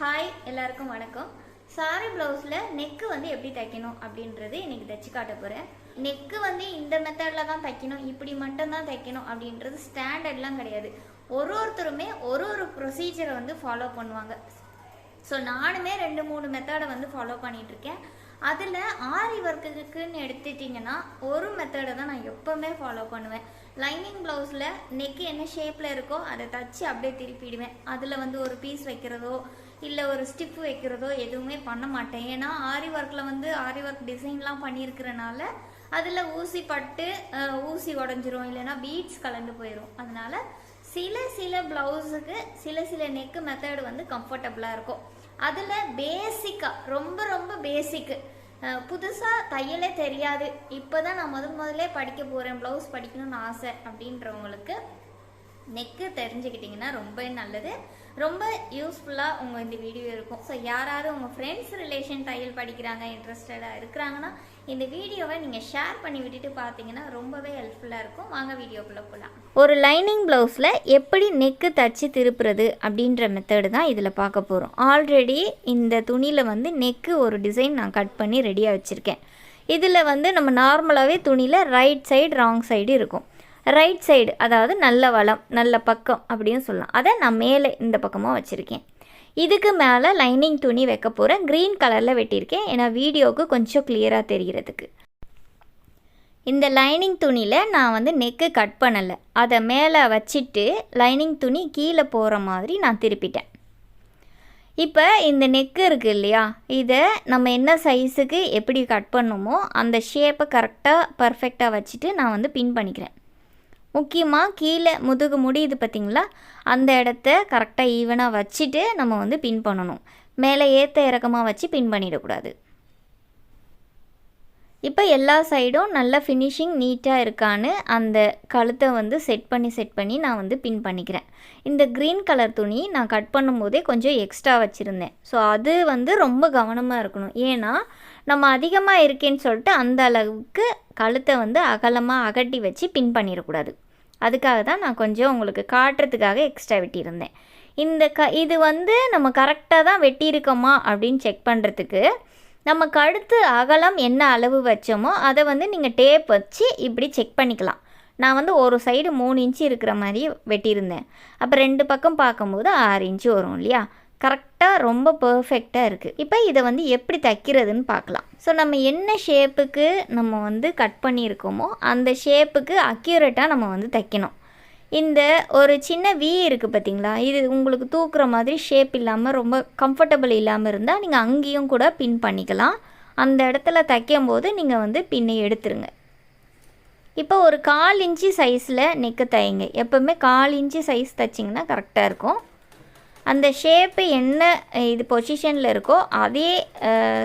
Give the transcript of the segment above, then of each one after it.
Hi எல்லாருக்கும் வணக்கம். Sorry ப்ளவுஸில் நெக்கு வந்து எப்படி தைக்கணும் அப்படின்றது இன்னைக்கு தைச்சு காட்ட போகிறேன் நெக்கு வந்து இந்த மெத்தடில் தான் தைக்கணும் இப்படி மட்டும்தான் தைக்கணும் அப்படின்றது ஸ்டாண்டர்ட்லாம் கிடையாது. ஒரு ஒருத்தருமே ஒரு ஒரு ப்ரொசீஜரை வந்து ஃபாலோ பண்ணுவாங்க. ஸோ நானுமே ரெண்டு மூணு மெத்தடை வந்து ஃபாலோ பண்ணிகிட்ருக்கேன் அதில் ஆரி ஒர்க்குக்குன்னு எடுத்துட்டிங்கன்னா ஒரு மெத்தடை தான் நான் எப்போவுமே ஃபாலோ பண்ணுவேன். லைனிங் ப்ளவுஸில் நெக்கு என்ன ஷேப்பில் இருக்கோ அதை தச்சு அப்படியே திருப்பிடுவேன். அதில் வந்து ஒரு பீஸ் வைக்கிறதோ இல்லை ஒரு ஸ்டிப் வைக்கிறதோ எதுவுமே பண்ண மாட்டேன். ஏன்னா ஆரி ஒர்க்கில் வந்து ஆரி ஒர்க் டிசைன்லாம் பண்ணியிருக்கிறனால அதில் ஊசி பட்டு ஊசி உடஞ்சிரும். இல்லைன்னா பீட்ஸ் கலந்து போயிடும் அதனால சில சில ப்ளவுஸுக்கு சில சில நெக்கு மெத்தடு வந்து கம்ஃபர்டபுளாக இருக்கும். அதில் பேசிக்காக ரொம்ப ரொம்ப பேசிக்கு புதுசாக தையலே தெரியாது. இப்போ தான் நான் முதல் முதலே படிக்க போகிறேன் ப்ளவுஸ் படிக்கணும்னு ஆசை அப்படின்றவங்களுக்கு நெக்கு தெரிஞ்சுக்கிட்டிங்கன்னா ரொம்ப நல்லது. ரொம்ப யூஸ்ஃபுல்லாக உங்கள் இந்த வீடியோ இருக்கும். ஸோ யாராவது உங்கள் ஃப்ரெண்ட்ஸ் ரிலேஷன் தையல் படிக்கிறாங்க இன்ட்ரெஸ்டடாக இருக்கிறாங்கன்னா இந்த வீடியோவை நீங்கள் ஷேர் பண்ணி விட்டுட்டு பார்த்தீங்கன்னா ரொம்பவே ஹெல்ப்ஃபுல்லாக இருக்கும். வாங்க வீடியோக்குள்ளே போகலாம் ஒரு லைனிங் ப்ளவுஸில் எப்படி நெக்கு தச்சு திருப்புறது அப்படின்ற மெத்தடு தான் இதில் பார்க்க போகிறோம் ஆல்ரெடி இந்த துணியில் வந்து நெக்கு ஒரு டிசைன் நான் கட் பண்ணி ரெடியாக வச்சுருக்கேன். இதில் வந்து நம்ம நார்மலாகவே துணியில் ரைட் சைடு ராங் சைடு இருக்கும். ரைட் சைடு அதாவது நல்ல வளம் நல்ல பக்கம் அப்படின்னு சொல்லலாம். அதை நான் மேலே இந்த பக்கமாக வச்சுருக்கேன். இதுக்கு மேலே லைனிங் துணி வைக்க போகிறேன் க்ரீன் கலரில் வெட்டியிருக்கேன். ஏன்னா வீடியோவுக்கு கொஞ்சம் கிளியராக தெரிகிறதுக்கு இந்த லைனிங் துணியில் நான் வந்து நெக்கு கட் பண்ணலை. அதை மேலே வச்சுட்டு லைனிங் துணி கீழே போகிற மாதிரி நான் திருப்பிட்டேன். இப்போ இந்த நெக்கு இருக்குது இல்லையா? இதை நம்ம என்ன சைஸுக்கு எப்படி கட் பண்ணுமோ அந்த ஷேப்பை கரெக்டாக பர்ஃபெக்டாக வச்சுட்டு நான் வந்து பின் பண்ணிக்கிறேன். முக்கியமாக கீழே முதுகு முடியுது பார்த்தீங்களா அந்த இடத்த கரெக்டாக ஈவனாக வச்சுட்டு நம்ம வந்து பின் பண்ணணும். மேலே ஏற்ற இறக்கமாக வச்சு பின் பண்ணிடக்கூடாது. இப்போ எல்லா சைடும் நல்ல ஃபினிஷிங் நீட்டாக இருக்கான்னு அந்த கழுத்தை வந்து செட் பண்ணி செட் பண்ணி நான் வந்து பின் பண்ணிக்கிறேன். இந்த க்ரீன் கலர் துணி நான் கட் பண்ணும்போதே கொஞ்சம் எக்ஸ்ட்ரா வச்சுருந்தேன். ஸோ அது வந்து ரொம்ப கவனமாக இருக்கணும். ஏன்னா நம்ம அதிகமாக இருக்கேன்னு சொல்லிட்டு அந்த அளவுக்கு கழுத்தை வந்து அகலமாக அகட்டி வச்சு பின் பண்ணிடக்கூடாது. அதுக்காக தான் நான் கொஞ்சம் உங்களுக்கு காட்டுறதுக்காக எக்ஸ்ட்ரா வெட்டியிருந்தேன். இந்த க இது வந்து நம்ம கரெக்டாக தான் வெட்டியிருக்கோமா அப்படின்னு செக் பண்ணுறதுக்கு நம்ம கழுத்து அகலம் என்ன அளவு வச்சோமோ அதை வந்து நீங்கள் டேப் வச்சு இப்படி செக் பண்ணிக்கலாம். நான் வந்து ஒரு சைடு மூணு இன்ச்சு இருக்கிற மாதிரி வெட்டியிருந்தேன். அப்போ ரெண்டு பக்கம் பார்க்கும்போது ஆறு இன்ச்சு வரும் இல்லையா? கரெக்டாக ரொம்ப பர்ஃபெக்டாக இருக்குது இப்போ இதை வந்து எப்படி தைக்கிறதுன்னு பார்க்கலாம். ஸோ நம்ம என்ன ஷேப்புக்கு நம்ம வந்து கட் பண்ணியிருக்கோமோ அந்த ஷேப்புக்கு அக்யூரேட்டாக நம்ம வந்து தைக்கணும். இந்த ஒரு சின்ன வி இருக்குது பார்த்தீங்களா இது உங்களுக்கு தூக்குற மாதிரி ஷேப் இல்லாமல் ரொம்ப கம்ஃபர்டபுள் இல்லாமல் இருந்தால் நீங்கள் அங்கேயும் கூட பின் பண்ணிக்கலாம். அந்த இடத்துல தைக்கும் போது நீங்கள் வந்து பின்னை எடுத்துருங்க. இப்போ ஒரு கால் இன்ச்சு சைஸில் நெக்கு தையுங்க எப்போவுமே கால் இன்ச்சு சைஸ் தைச்சிங்கன்னா கரெக்டாக இருக்கும். அந்த ஷேப்பு என்ன இது பொசிஷனில் இருக்கோ அதே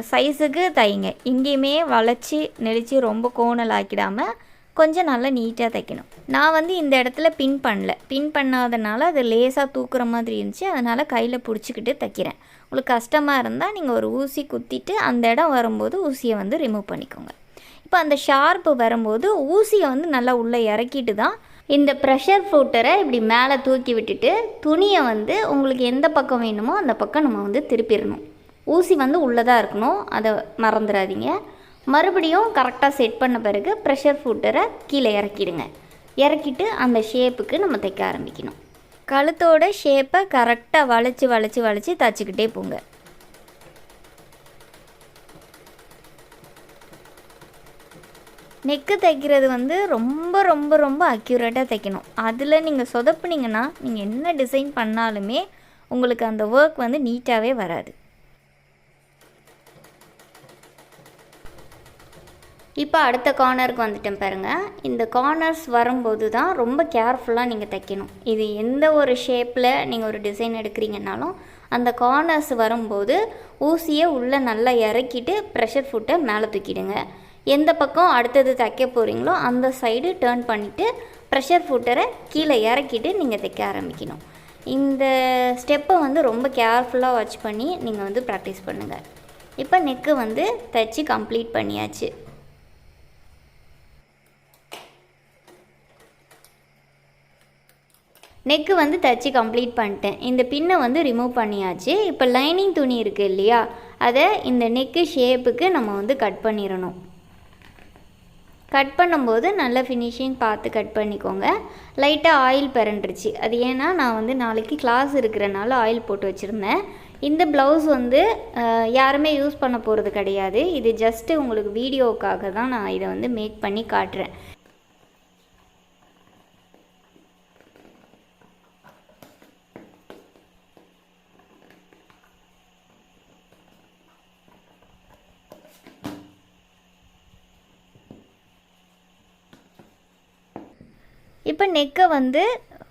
சைஸுக்கு தைங்க. இங்கேயுமே வளைச்சி நெளிச்சு ரொம்ப கோணல் ஆக்கிடாமல் கொஞ்சம் நல்லா நீட்டாக தைக்கணும். நான் வந்து இந்த இடத்துல பின் பண்ணல. பின் பண்ணாதனால அது லேசாக தூக்குற மாதிரி இருந்துச்சு. அதனால் கையில் பிடிச்சிக்கிட்டு தைக்கிறேன். உங்களுக்கு கஷ்டமாக இருந்தால் நீங்கள் ஒரு ஊசி குத்திட்டு அந்த இடம் வரும்போது ஊசியை வந்து ரிமூவ் பண்ணிக்கோங்க. இப்போ அந்த ஷார்ப்பு வரும்போது ஊசியை வந்து நல்லா உள்ளே இறக்கிட்டு தான் இந்த ப்ரெஷர் ஃப்ரூட்டரை இப்படி மேலே தூக்கி விட்டுட்டு துணியை வந்து உங்களுக்கு எந்த பக்கம் வேணுமோ அந்த பக்கம் நம்ம வந்து திருப்பிடணும். ஊசி வந்து உள்ளே தான் இருக்கணும். அதை மறந்துடாதீங்க. மறுபடியும் கரெக்டாக செட் பண்ண பிறகு ப்ரெஷர் ஃபுட்டரை கீழே இறக்கிடுங்க. இறக்கிட்டு அந்த ஷேப்புக்கு நம்ம தைக்க ஆரம்பிக்கணும். கழுத்தோட ஷேப்பை கரெக்டாக வளைச்சி வளைச்சி வளைச்சி தச்சுக்கிட்டே போங்க. நெக்கு தைக்கிறது வந்து ரொம்ப ரொம்ப ரொம்ப அக்யூரேட்டாக தைக்கணும். அதில் நீங்கள் சொதப்புனீங்கன்னா நீங்கள் என்ன டிசைன் பண்ணாலுமே உங்களுக்கு அந்த ஒர்க் வந்து நீட்டாகவே வராது. இப்போ அடுத்த கார்னருக்கு வந்துட்டேன் பாருங்கள் இந்த கார்னர்ஸ் வரும்போது தான் ரொம்ப கேர்ஃபுல்லாக நீங்கள் தைக்கணும். இது எந்த ஒரு ஷேப்பில் நீங்கள் ஒரு டிசைன் எடுக்கிறீங்கனாலும் அந்த கார்னர்ஸ் வரும்போது ஊசியை உள்ளே நல்லா இறக்கிட்டு ப்ரெஷர் ஃபுட்டை மேலே தூக்கிடுங்க. எந்த பக்கம் அடுத்தது தைக்க போகிறீங்களோ அந்த சைடு டேர்ன் பண்ணிவிட்டு ப்ரெஷர் ஃபுட்டரை கீழே இறக்கிட்டு நீங்கள் தைக்க ஆரம்பிக்கணும். இந்த ஸ்டெப்பை வந்து ரொம்ப கேர்ஃபுல்லாக வாட்ச் பண்ணி நீங்கள் வந்து ப்ராக்டிஸ் பண்ணுங்கள் இப்போ நெக்கு வந்து தைச்சி கம்ப்ளீட் பண்ணியாச்சு. நெக்கு வந்து தைச்சி கம்ப்ளீட் பண்ணிட்டேன். இந்த பின்னை வந்து ரிமூவ் பண்ணியாச்சு. இப்போ லைனிங் துணி இருக்குது இல்லையா? அதை இந்த நெக்கு ஷேப்புக்கு நம்ம வந்து கட் பண்ணிடணும். கட் பண்ணும்போது நல்ல ஃபினிஷிங் பார்த்து கட் பண்ணிக்கோங்க. லைட்டாக ஆயில் பிறண்டுருச்சு அது ஏன்னா நான் வந்து நாளைக்கு கிளாஸ் இருக்கிறனால ஆயில் போட்டு வச்சுருந்தேன். இந்த ப்ளவுஸ் வந்து யாருமே யூஸ் பண்ண போகிறது கிடையாது. இது ஜஸ்ட்டு உங்களுக்கு வீடியோவுக்காக தான் நான் இதை வந்து மேக் பண்ணி காட்டுறேன். இப்போ நெக்கை வந்து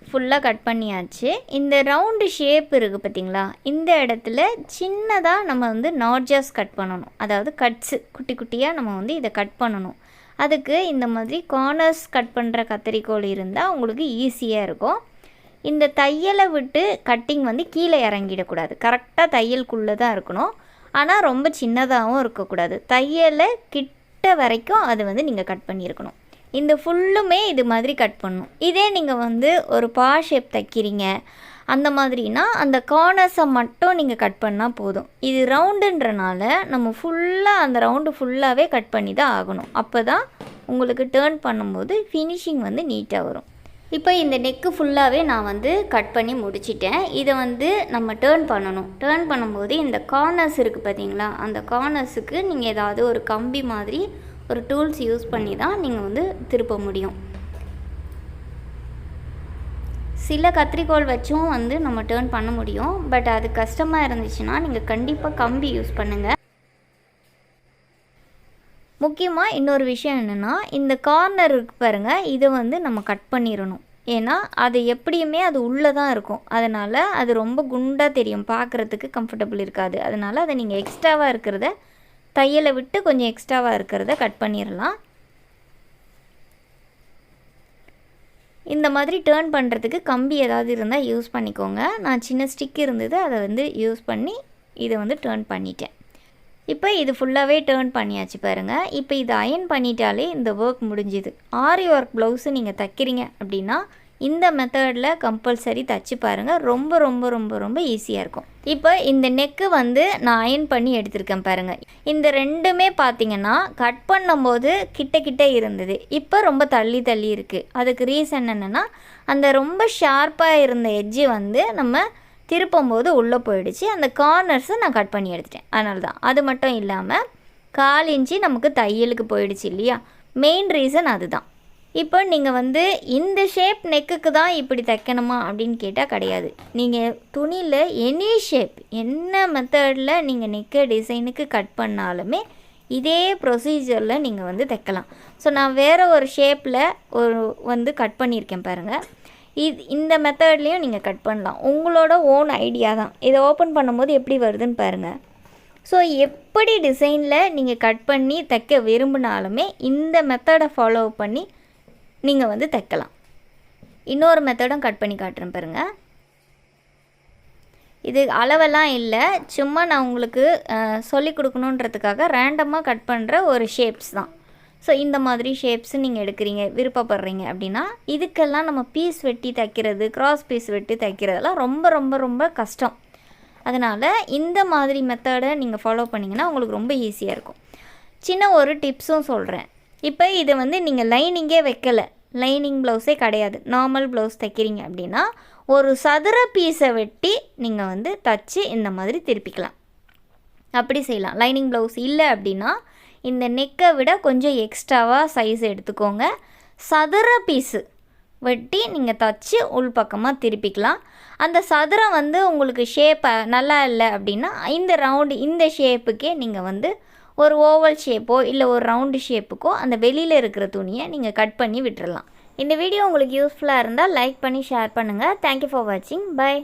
ஃபுல்லாக கட் பண்ணியாச்சு. இந்த ரவுண்டு ஷேப் இருக்குது பார்த்தீங்களா இந்த இடத்துல சின்னதாக நம்ம வந்து நார்ஜாஸ் கட் பண்ணணும். அதாவது கட்ஸு குட்டி குட்டியாக நம்ம வந்து இதை கட் பண்ணணும். அதுக்கு இந்த மாதிரி கார்னர்ஸ் கட் பண்ணுற கத்திரிக்கோல் இருந்தால் உங்களுக்கு ஈஸியாக இருக்கும். இந்த தையலை விட்டு கட்டிங் வந்து கீழே இறங்கிடக்கூடாது. கரெக்டாக தையலுக்குள்ளே தான் இருக்கணும். ஆனால் ரொம்ப சின்னதாகவும் இருக்கக்கூடாது. தையலை கிட்ட வரைக்கும் அது வந்து நீங்கள் கட் பண்ணியிருக்கணும். இந்த ஃபுல்லுமே இது மாதிரி கட் பண்ணணும் இதே நீங்கள் வந்து ஒரு பா ஷேப் தைக்கிறீங்க. அந்த மாதிரினா அந்த கார்னர்ஸை மட்டும் நீங்கள் கட் பண்ணால் போதும். இது ரவுண்டுன்றனால நம்ம ஃபுல்லாக அந்த ரவுண்டு ஃபுல்லாகவே கட் பண்ணி தான் ஆகணும். அப்போ தான் உங்களுக்கு டேர்ன் பண்ணும்போது ஃபினிஷிங் வந்து நீட்டாக வரும். இப்போ இந்த நெக்கு ஃபுல்லாகவே நான் வந்து கட் பண்ணி முடிச்சிட்டேன். இதை வந்து நம்ம டேர்ன் பண்ணணும். டேர்ன் பண்ணும்போது இந்த கார்னர்ஸ் இருக்குது பார்த்தீங்களா? அந்த கார்னர்ஸுக்கு நீங்கள் ஏதாவது ஒரு கம்பி மாதிரி ஒரு டூல்ஸ் யூஸ் பண்ணி தான் நீங்கள் வந்து திருப்ப முடியும். சில கத்திரிக்கோல் வச்சும் வந்து நம்ம டேர்ன் பண்ண முடியும். பட் அது கஷ்டமாக இருந்துச்சுன்னா நீங்கள் கண்டிப்பாக கம்பி யூஸ் பண்ணுங்கள் முக்கியமாக இன்னொரு விஷயம் என்னென்னா இந்த கார்னர் இருக்கு பாருங்கள் இதை வந்து நம்ம கட் பண்ணிடணும் ஏன்னா அது எப்படியுமே அது உள்ளே தான் இருக்கும். அதனால் அது ரொம்ப குண்டாக தெரியும். பார்க்குறதுக்கு கம்ஃபர்டபுள் இருக்காது. அதனால் அதை நீங்கள் எக்ஸ்ட்ராவாக இருக்கிறத தையலை விட்டு கொஞ்சம் எக்ஸ்ட்ராவாக இருக்கிறத கட் பண்ணிடலாம் இந்த மாதிரி டேர்ன் பண்ணுறதுக்கு கம்பி ஏதாவது இருந்தால் யூஸ் பண்ணிக்கோங்க. நான் சின்ன ஸ்டிக் இருந்தது அதை வந்து யூஸ் பண்ணி இதை வந்து டேர்ன் பண்ணிட்டேன். இப்போ இது ஃபுல்லாகவே டேர்ன் பண்ணியாச்சு பாருங்கள் இப்போ இது அயன் பண்ணிட்டாலே இந்த ஒர்க் முடிஞ்சுது. ஆரி ஒர்க் ப்ளவுஸு நீங்கள் தைக்கிறீங்க அப்படின்னா இந்த மெத்தடில் கம்பல்சரி தச்சு பாருங்கள் ரொம்ப ரொம்ப ரொம்ப ரொம்ப ஈஸியாக இருக்கும். இப்போ இந்த நெக்கு வந்து நான் அயன் பண்ணி எடுத்திருக்கேன் பாருங்கள் இந்த ரெண்டுமே பார்த்தீங்கன்னா கட் பண்ணும்போது கிட்ட கிட்ட இருந்தது. இப்போ ரொம்ப தள்ளி தள்ளி இருக்குது அதுக்கு ரீசன் என்னென்னா அந்த ரொம்ப ஷார்ப்பாக இருந்த எட்ஜு வந்து நம்ம திருப்பும்போது உள்ளே போயிடுச்சு. அந்த கார்னர்ஸை நான் கட் பண்ணி எடுத்துட்டேன். அதனால தான் அது மட்டும் இல்லாமல் கால் இன்ச்சு நமக்கு தையலுக்கு போயிடுச்சு இல்லையா? மெயின் ரீசன் அதுதான். இப்போ நீங்கள் வந்து இந்த ஷேப் நெக்குக்கு தான் இப்படி தைக்கணுமா அப்படின்னு கேட்டால் கிடையாது. நீங்கள் துணியில் எனி ஷேப் என்ன மெத்தடில் நீங்கள் நெக்கு டிசைனுக்கு கட் பண்ணாலுமே இதே ப்ரொசீஜரில் நீங்கள் வந்து தைக்கலாம். ஸோ நான் வேறு ஒரு ஷேப்பில் ஒரு வந்து கட் பண்ணியிருக்கேன் பாருங்கள் இது இந்த மெத்தட்லேயும் நீங்கள் கட் பண்ணலாம். உங்களோட ஓன் ஐடியா தான். இதை ஓப்பன் பண்ணும்போது எப்படி வருதுன்னு பாருங்கள் ஸோ எப்படி டிசைனில் நீங்கள் கட் பண்ணி தைக்க விரும்பினாலுமே இந்த மெத்தடை ஃபாலோ பண்ணி நீங்கள் வந்து தைக்கலாம். இன்னொரு மெத்தடும் கட் பண்ணி காட்டுறேன் பாருங்கள் இது அளவெல்லாம் இல்லை. சும்மா நான் உங்களுக்கு சொல்லி கொடுக்கணுன்றதுக்காக ரேண்டமாக கட் பண்ணுற ஒரு ஷேப்ஸ் தான். ஸோ இந்த மாதிரி ஷேப்ஸ் நீங்கள் எடுக்கிறீங்க விருப்பப்படுறீங்க அப்படின்னா இதுக்கெல்லாம் நம்ம பீஸ் வெட்டி தைக்கிறது கிராஸ் பீஸ் வெட்டி தைக்கிறதெல்லாம் ரொம்ப ரொம்ப ரொம்ப கஷ்டம். அதனால் இந்த மாதிரி மெத்தடை நீங்கள் ஃபாலோ பண்ணிங்கன்னா உங்களுக்கு ரொம்ப ஈஸியாக இருக்கும். சின்ன ஒரு டிப்ஸும் சொல்கிறேன் இப்போ இதை வந்து நீங்கள் லைனிங்கே வைக்கலை. லைனிங் ப்ளவுஸே கிடையாது. நார்மல் ப்ளவுஸ் தைக்கிறீங்க அப்படின்னா ஒரு சதுர பீஸை வெட்டி நீங்கள் வந்து தச்சு இந்த மாதிரி திருப்பிக்கலாம். அப்படி செய்யலாம். லைனிங் ப்ளவுஸ் இல்லை அப்படின்னா இந்த நெக்கை விட கொஞ்சம் எக்ஸ்ட்ராவாக சைஸ் எடுத்துக்கோங்க. சதுர பீஸு வெட்டி நீங்கள் தச்சு உள்பக்கமாக திருப்பிக்கலாம். அந்த சதுரம் வந்து உங்களுக்கு ஷேப்பை நல்லா இல்லை அப்படின்னா இந்த ரவுண்டு இந்த ஷேப்புக்கே நீங்கள் வந்து ஒரு ஓவல் ஷேப்போ இல்லை ஒரு ரவுண்டு ஷேப்புக்கோ அந்த வெளியில் இருக்கிற துணியை நீங்கள் கட் பண்ணி விட்டுறலாம். இந்த வீடியோ உங்களுக்கு யூஸ்ஃபுல்லாக இருந்தால் லைக் பண்ணி ஷேர் பண்ணுங்கள் தேங்க்யூ ஃபார் வாட்சிங் பை